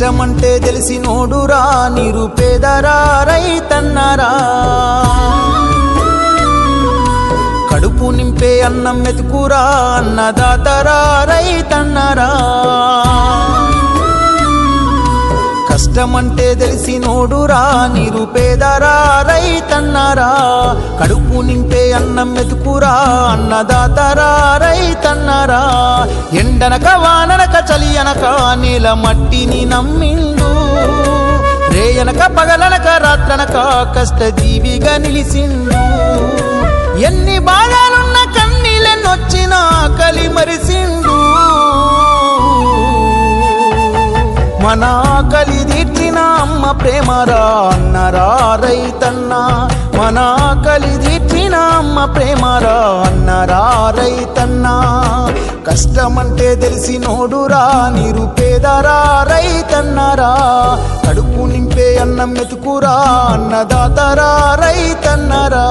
తెలిసి నోడురా నిరుపేదరా రైతన్నరా. కడుపు నింపే అన్నం మెతుకురా అన్నదాతరా రైతన్నరా. కష్టమంటే తెలిసి నోడురా నిరుపేదరా. రైతన్నరా కడుపు నింపే అన్నం మెతుకురా అన్నదాతరా? రైతన్నరా? ఎండనక వాననక చలి అనక నీల మట్టిని నమ్మిండు. రేయనక పగలనక రాత్రనక కష్టజీవిగా నిలిసిండు. మన ఆకలి తీర్చిన అమ్మ ప్రేమరా అన్నరా రైతన్న. మన ఆకలి తీర్చిన అమ్మ ప్రేమరా అన్నరా రైతన్న. కష్టమంటే తెలిసి నోడురా నిరుపేదరా రైతన్నరా. కడుపు నింపే అన్నం మెతుకురా అన్నదాతరా రైతన్నరా.